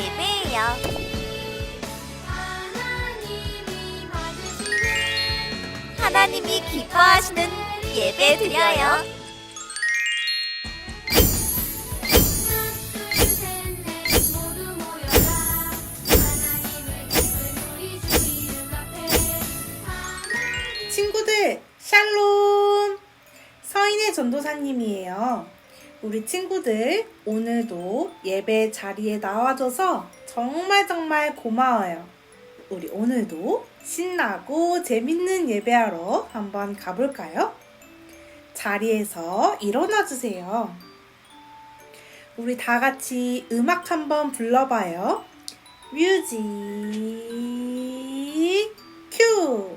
예배해요. 하나님이 기뻐하시는 예배 드려요. 친구들, 샬롬! 서인의 전도사님이에요. 우리 친구들, 오늘도 예배 자리에 나와줘서 정말 정말 고마워요. 우리 오늘도 신나고 재밌는 예배하러 한번 가볼까요? 자리에서 일어나 주세요. 우리 다 같이 음악 한번 불러봐요. 뮤직, 큐!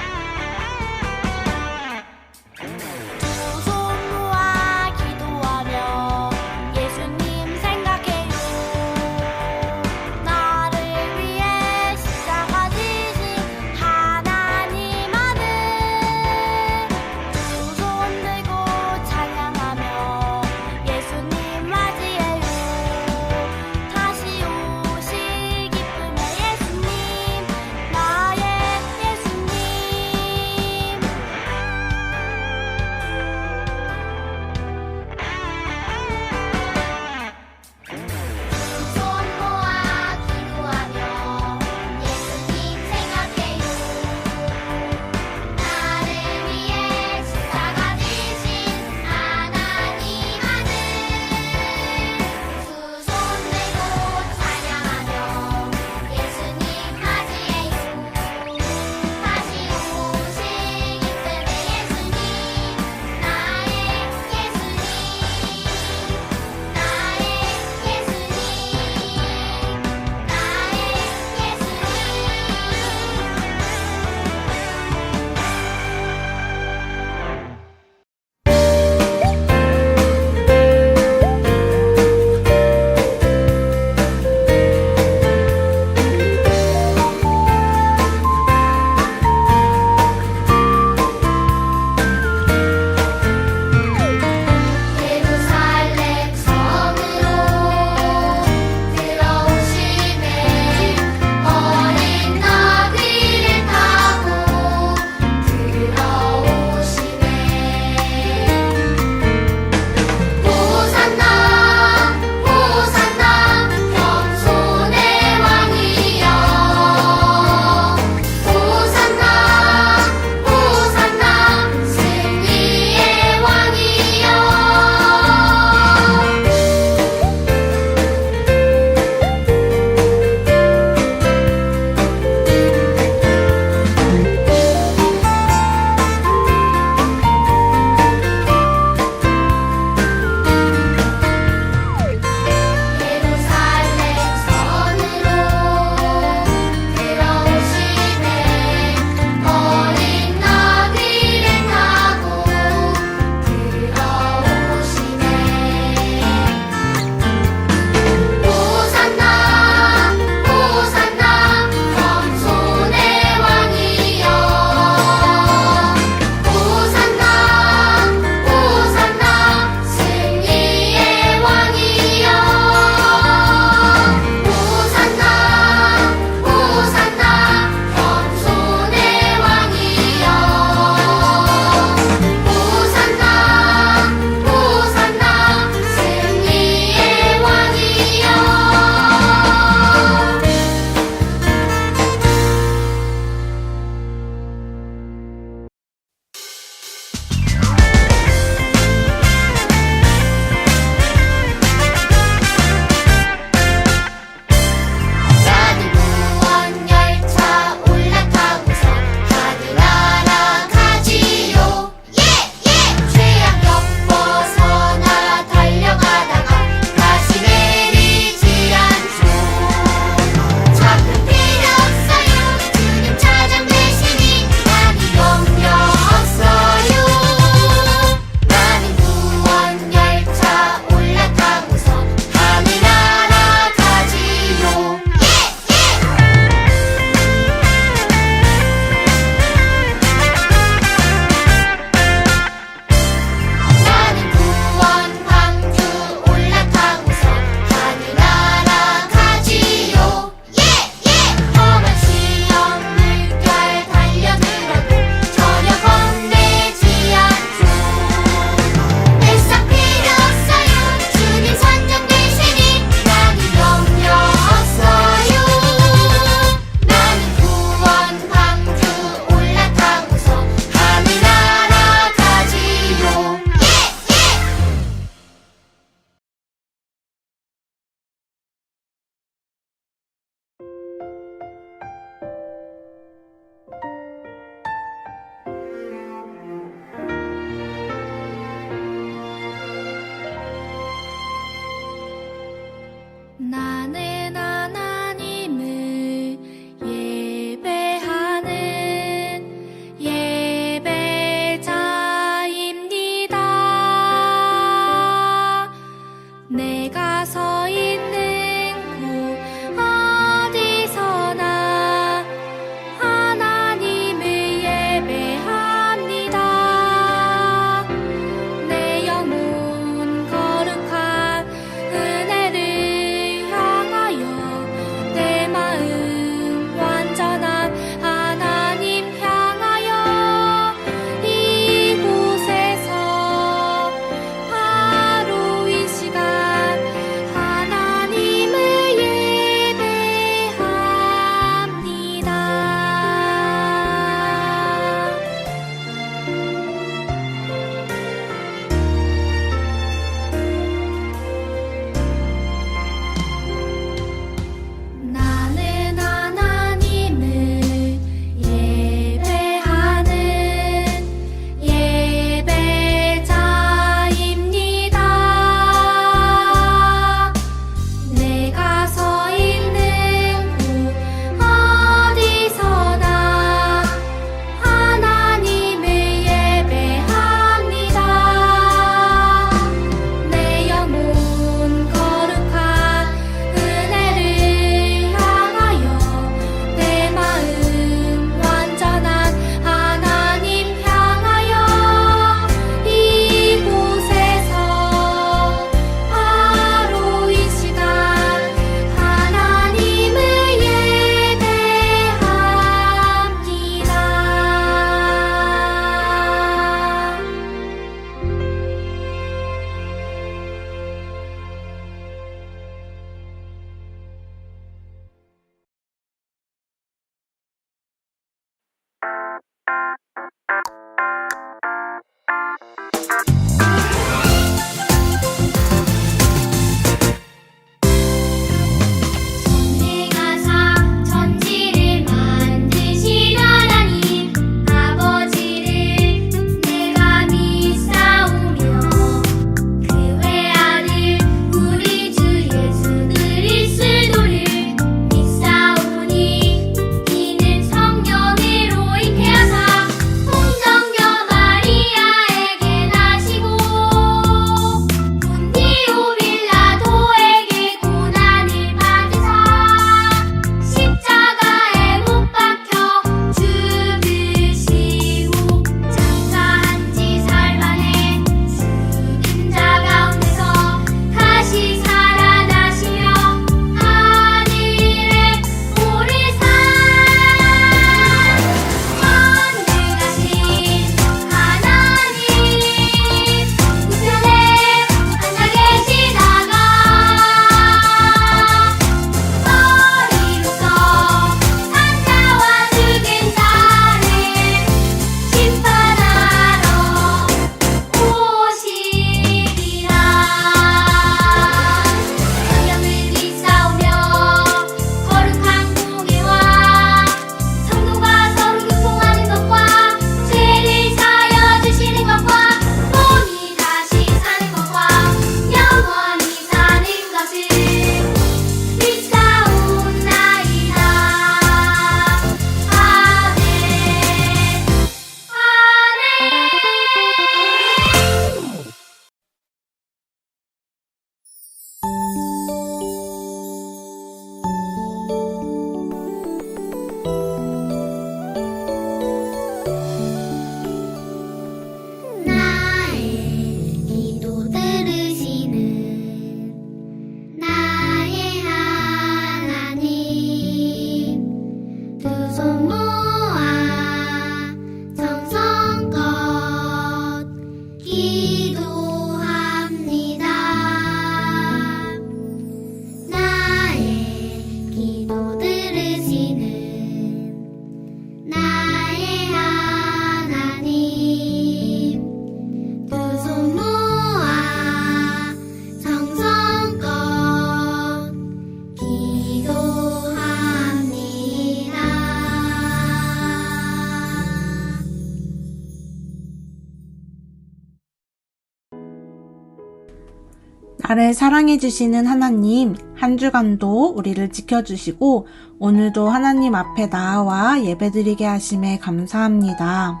나를 사랑해주시는 하나님, 한 주간도 우리를 지켜주시고, 오늘도 하나님 앞에 나와 예배드리게 하심에 감사합니다.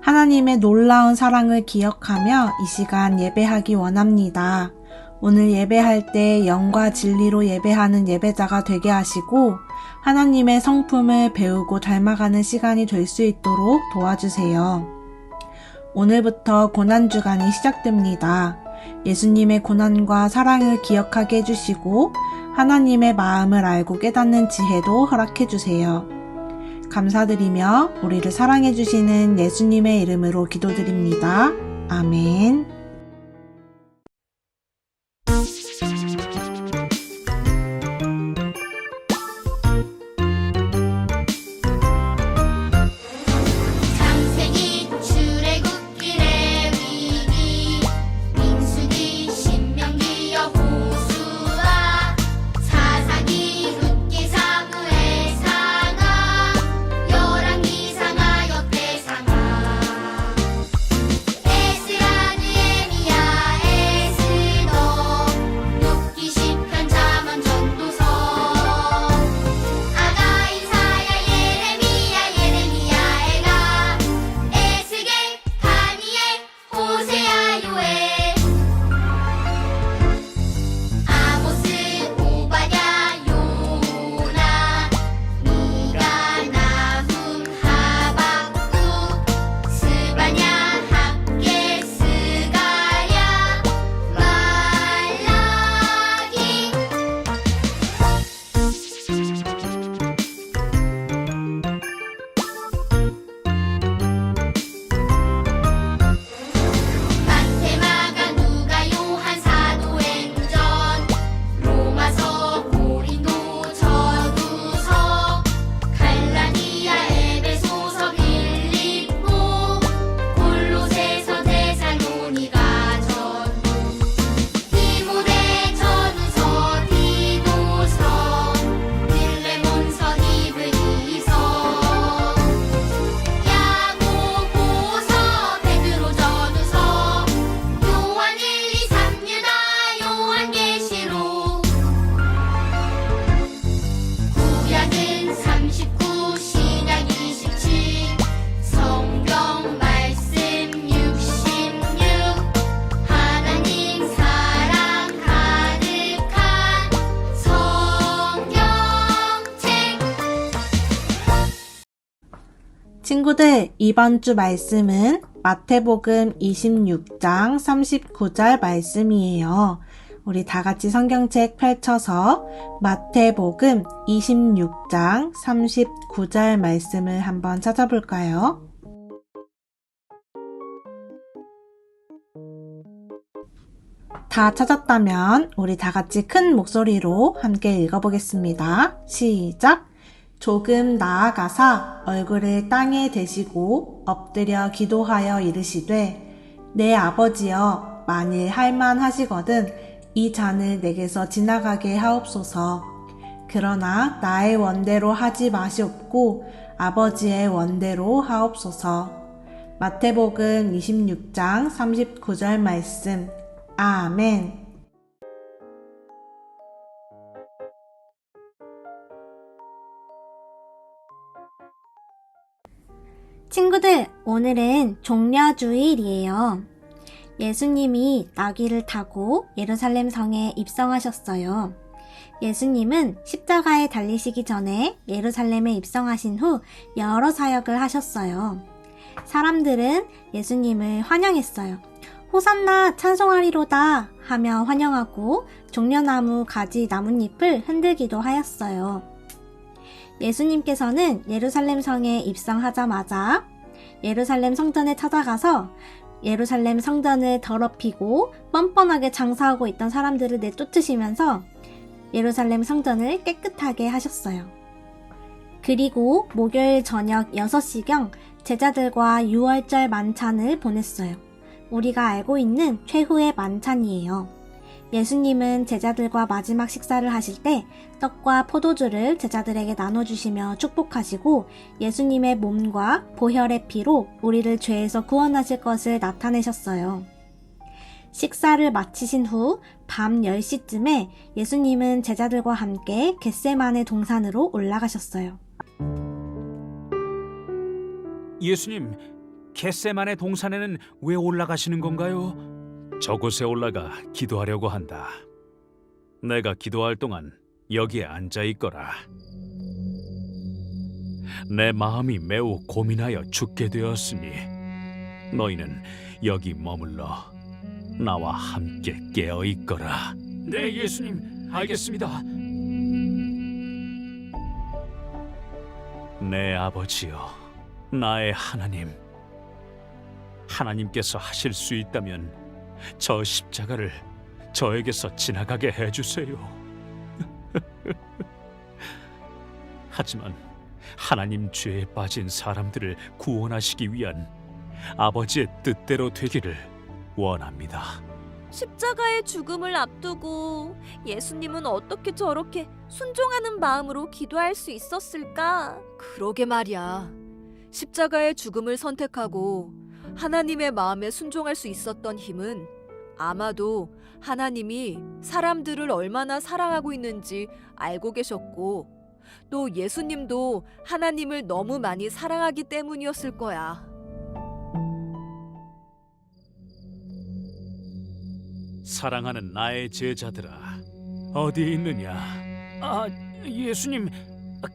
하나님의 놀라운 사랑을 기억하며 이 시간 예배하기 원합니다. 오늘 예배할 때 영과 진리로 예배하는 예배자가 되게 하시고, 하나님의 성품을 배우고 닮아가는 시간이 될 수 있도록 도와주세요. 오늘부터 고난주간이 시작됩니다. 예수님의 고난과 사랑을 기억하게 해주시고 하나님의 마음을 알고 깨닫는 지혜도 허락해 주세요. 감사드리며 우리를 사랑해 주시는 예수님의 이름으로 기도드립니다. 아멘. 친구들, 이번 주 말씀은 마태복음 26장 39절 말씀이에요. 우리 다 같이 성경책 펼쳐서 마태복음 26장 39절 말씀을 한번 찾아볼까요? 다 찾았다면 우리 다 같이 큰 목소리로 함께 읽어보겠습니다. 시작! 조금 나아가사 얼굴을 땅에 대시고 엎드려 기도하여 이르시되 내 아버지여 만일 할만하시거든 이 잔을 내게서 지나가게 하옵소서. 그러나 나의 원대로 하지 마시옵고 아버지의 원대로 하옵소서. 마태복음 26장 39절 말씀. 아멘 친구들, 오늘은 종려주일이에요. 예수님이 나귀를 타고 예루살렘 성에 입성하셨어요. 예수님은 십자가에 달리시기 전에 예루살렘에 입성하신 후 여러 사역을 하셨어요. 사람들은 예수님을 환영했어요. 호산나 찬송하리로다 하며 환영하고 종려나무 가지 나뭇잎을 흔들기도 하였어요. 예수님께서는 예루살렘 성에 입성하자마자 예루살렘 성전에 찾아가서 예루살렘 성전을 더럽히고 뻔뻔하게 장사하고 있던 사람들을 내쫓으시면서 예루살렘 성전을 깨끗하게 하셨어요. 그리고 목요일 저녁 6시경 제자들과 6월절 만찬을 보냈어요. 우리가 알고 있는 최후의 만찬이에요. 예수님은 제자들과 마지막 식사를 하실 때 떡과 포도주를 제자들에게 나눠주시며 축복하시고 예수님의 몸과 보혈의 피로 우리를 죄에서 구원하실 것을 나타내셨어요. 식사를 마치신 후 밤 10시쯤에 예수님은 제자들과 함께 겟세만의 동산으로 올라가셨어요. 예수님, 겟세만의 동산에는 왜 올라가시는 건가요? 저곳에 올라가 기도하려고 한다. 내가 기도할 동안 여기에 앉아 있거라. 내 마음이 매우 고민하여 죽게 되었으니 너희는 여기 머물러 나와 함께 깨어 있거라. 네, 예수님, 알겠습니다. 내 아버지여, 나의 하나님. 하나님께서 하실 수 있다면 저 십자가를 저에게서 지나가게 해주세요. 하지만 하나님 죄에 빠진 사람들을 구원하시기 위한 아버지의 뜻대로 되기를 원합니다. 십자가의 죽음을 앞두고 예수님은 어떻게 저렇게 순종하는 마음으로 기도할 수 있었을까? 그러게 말이야. 십자가의 죽음을 선택하고 하나님의 마음에 순종할 수 있었던 힘은 아마도 하나님이 사람들을 얼마나 사랑하고 있는지 알고 계셨고 또 예수님도 하나님을 너무 많이 사랑하기 때문이었을 거야. 사랑하는 나의 제자들아, 어디 있느냐? 아, 예수님,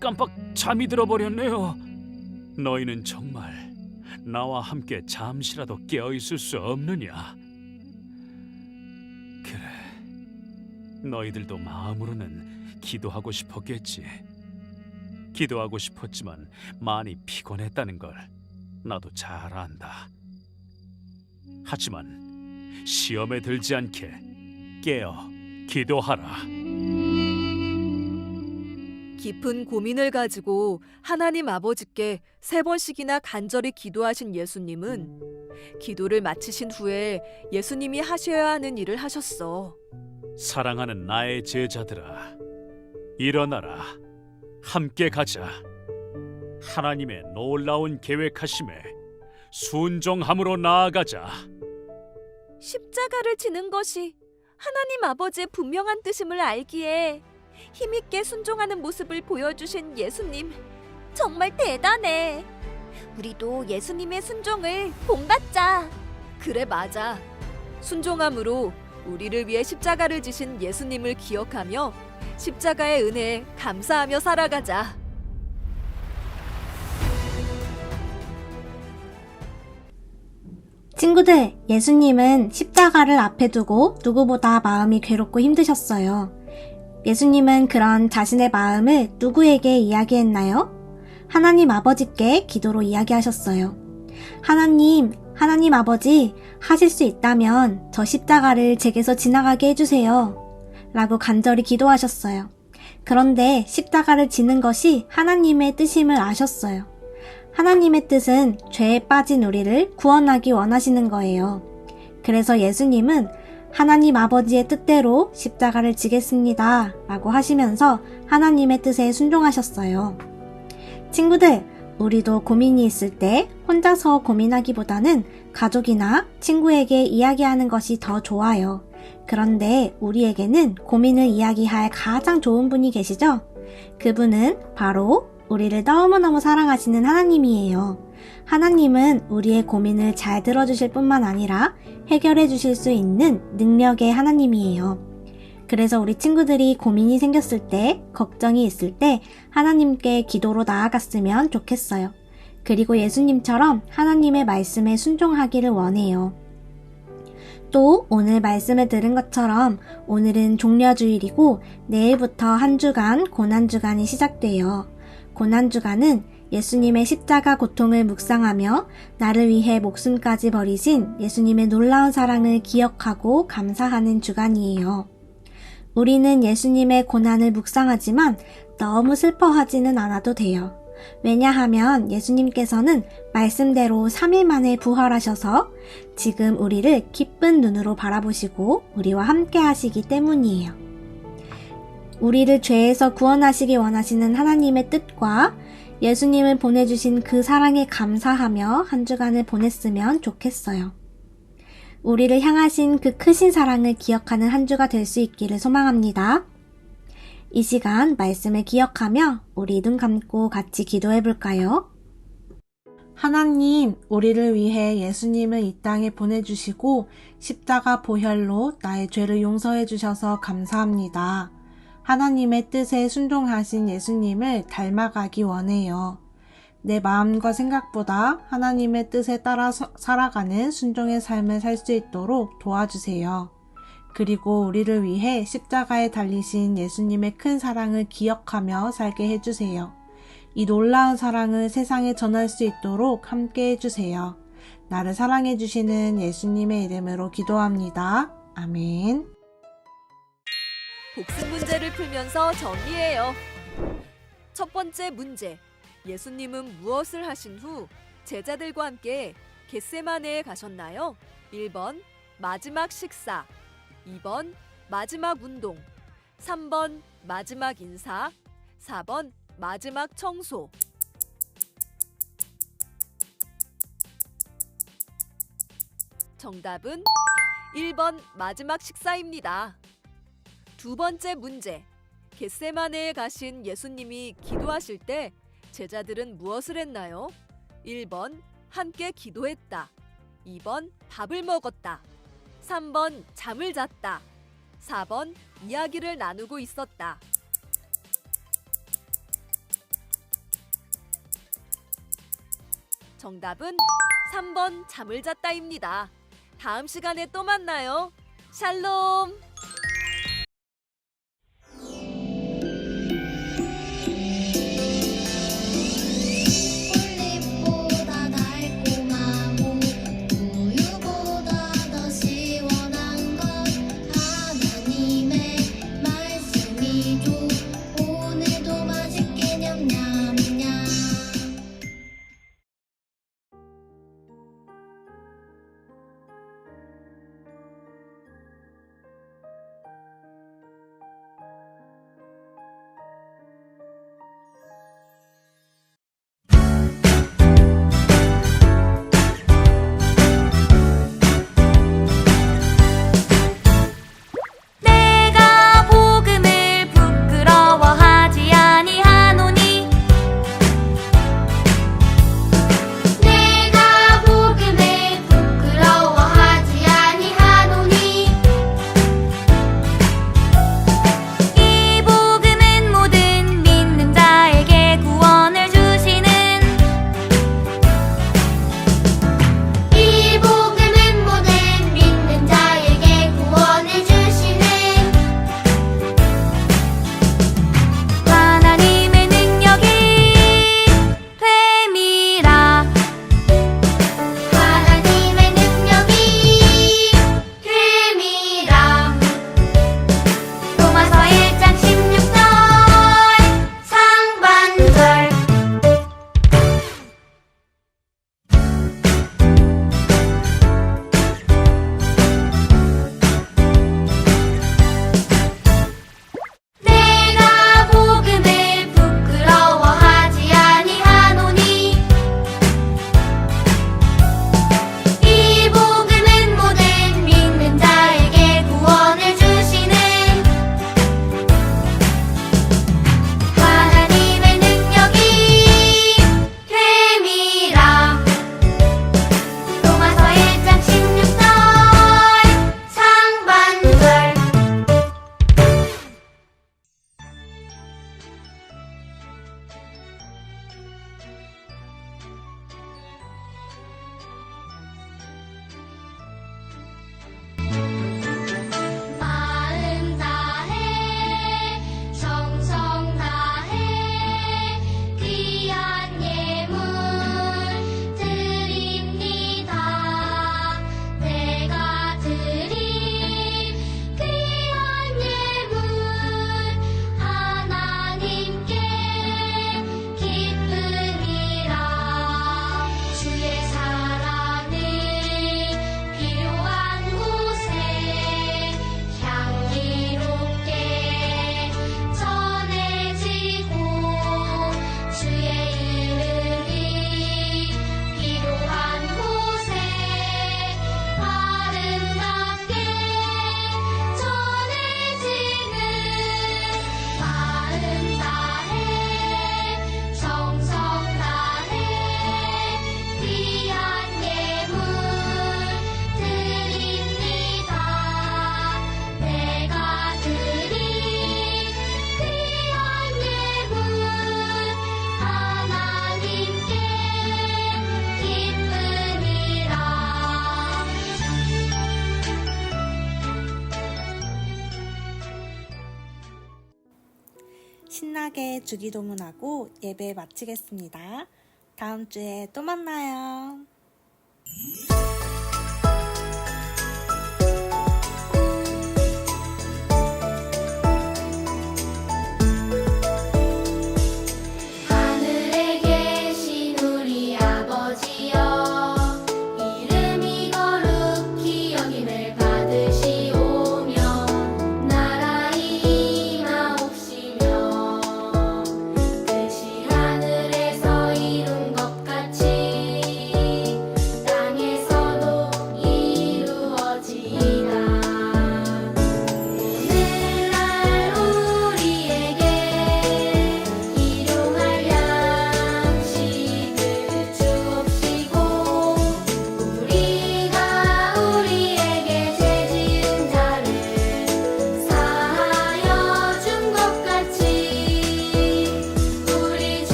깜빡 잠이 들어버렸네요. 너희는 정말 나와 함께 잠시라도 깨어 있을 수 없느냐? 그래, 너희들도 마음으로는 기도하고 싶었겠지. 기도하고 싶었지만 많이 피곤했다는 걸 나도 잘 안다. 하지만 시험에 들지 않게 깨어 기도하라. 깊은 고민을 가지고 하나님 아버지께 세 번씩이나 간절히 기도하신 예수님은 기도를 마치신 후에 예수님이 하셔야 하는 일을 하셨어. 사랑하는 나의 제자들아, 일어나라. 함께 가자. 하나님의 놀라운 계획하심에 순종함으로 나아가자. 십자가를 지는 것이 하나님 아버지의 분명한 뜻임을 알기에 힘있게 순종하는 모습을 보여주신 예수님 정말 대단해. 우리도 예수님의 순종을 본받자. 그래 맞아. 순종함으로 우리를 위해 십자가를 지신 예수님을 기억하며 십자가의 은혜에 감사하며 살아가자. 친구들, 예수님은 십자가를 앞에 두고 누구보다 마음이 괴롭고 힘드셨어요. 예수님은 그런 자신의 마음을 누구에게 이야기했나요? 하나님 아버지께 기도로 이야기하셨어요. 하나님, 하나님 아버지, 하실 수 있다면 저 십자가를 제게서 지나가게 해주세요. 라고 간절히 기도하셨어요. 그런데 십자가를 지는 것이 하나님의 뜻임을 아셨어요. 하나님의 뜻은 죄에 빠진 우리를 구원하기 원하시는 거예요. 그래서 예수님은 하나님 아버지의 뜻대로 십자가를 지겠습니다. 라고 하시면서 하나님의 뜻에 순종하셨어요. 친구들, 우리도 고민이 있을 때 혼자서 고민하기보다는 가족이나 친구에게 이야기하는 것이 더 좋아요. 그런데 우리에게는 고민을 이야기할 가장 좋은 분이 계시죠? 그분은 바로 우리를 너무너무 사랑하시는 하나님이에요. 하나님은 우리의 고민을 잘 들어주실 뿐만 아니라 해결해 주실 수 있는 능력의 하나님이에요. 그래서 우리 친구들이 고민이 생겼을 때, 걱정이 있을 때 하나님께 기도로 나아갔으면 좋겠어요. 그리고 예수님처럼 하나님의 말씀에 순종하기를 원해요. 또 오늘 말씀을 들은 것처럼 오늘은 종려주일이고 내일부터 한 주간 고난주간이 시작돼요. 고난주간은 예수님의 십자가 고통을 묵상하며 나를 위해 목숨까지 버리신 예수님의 놀라운 사랑을 기억하고 감사하는 주간이에요. 우리는 예수님의 고난을 묵상하지만 너무 슬퍼하지는 않아도 돼요. 왜냐하면 예수님께서는 말씀대로 3일 만에 부활하셔서 지금 우리를 기쁜 눈으로 바라보시고 우리와 함께 하시기 때문이에요. 우리를 죄에서 구원하시기 원하시는 하나님의 뜻과 예수님을 보내주신 그 사랑에 감사하며 한 주간을 보냈으면 좋겠어요. 우리를 향하신 그 크신 사랑을 기억하는 한 주가 될 수 있기를 소망합니다. 이 시간 말씀을 기억하며 우리 눈 감고 같이 기도해 볼까요? 하나님, 우리를 위해 예수님을 이 땅에 보내주시고 십자가 보혈로 나의 죄를 용서해 주셔서 감사합니다. 하나님의 뜻에 순종하신 예수님을 닮아가기 원해요. 내 마음과 생각보다 하나님의 뜻에 따라 서- 살아가는 순종의 삶을 살 수 있도록 도와주세요. 그리고 우리를 위해 십자가에 달리신 예수님의 큰 사랑을 기억하며 살게 해주세요. 이 놀라운 사랑을 세상에 전할 수 있도록 함께 해주세요. 나를 사랑해주시는 예수님의 이름으로 기도합니다. 아멘. 복습 문제를 풀면서 정리해요. 첫 번째 문제. 예수님은 무엇을 하신 후 제자들과 함께 겟세마네에 가셨나요? 1번 마지막 식사, 2번 마지막 운동, 3번 마지막 인사, 4번 마지막 청소. 정답은 1번 마지막 식사입니다. 두 번째 문제. 겟세마네에 가신 예수님이 기도하실 때 제자들은 무엇을 했나요? 1번 함께 기도했다. 2번 밥을 먹었다. 3번 잠을 잤다. 4번 이야기를 나누고 있었다. 정답은 3번 잠을 잤다입니다. 다음 시간에 또 만나요. 샬롬! 주기도문하고 예배 마치겠습니다. 다음 주에 또 만나요.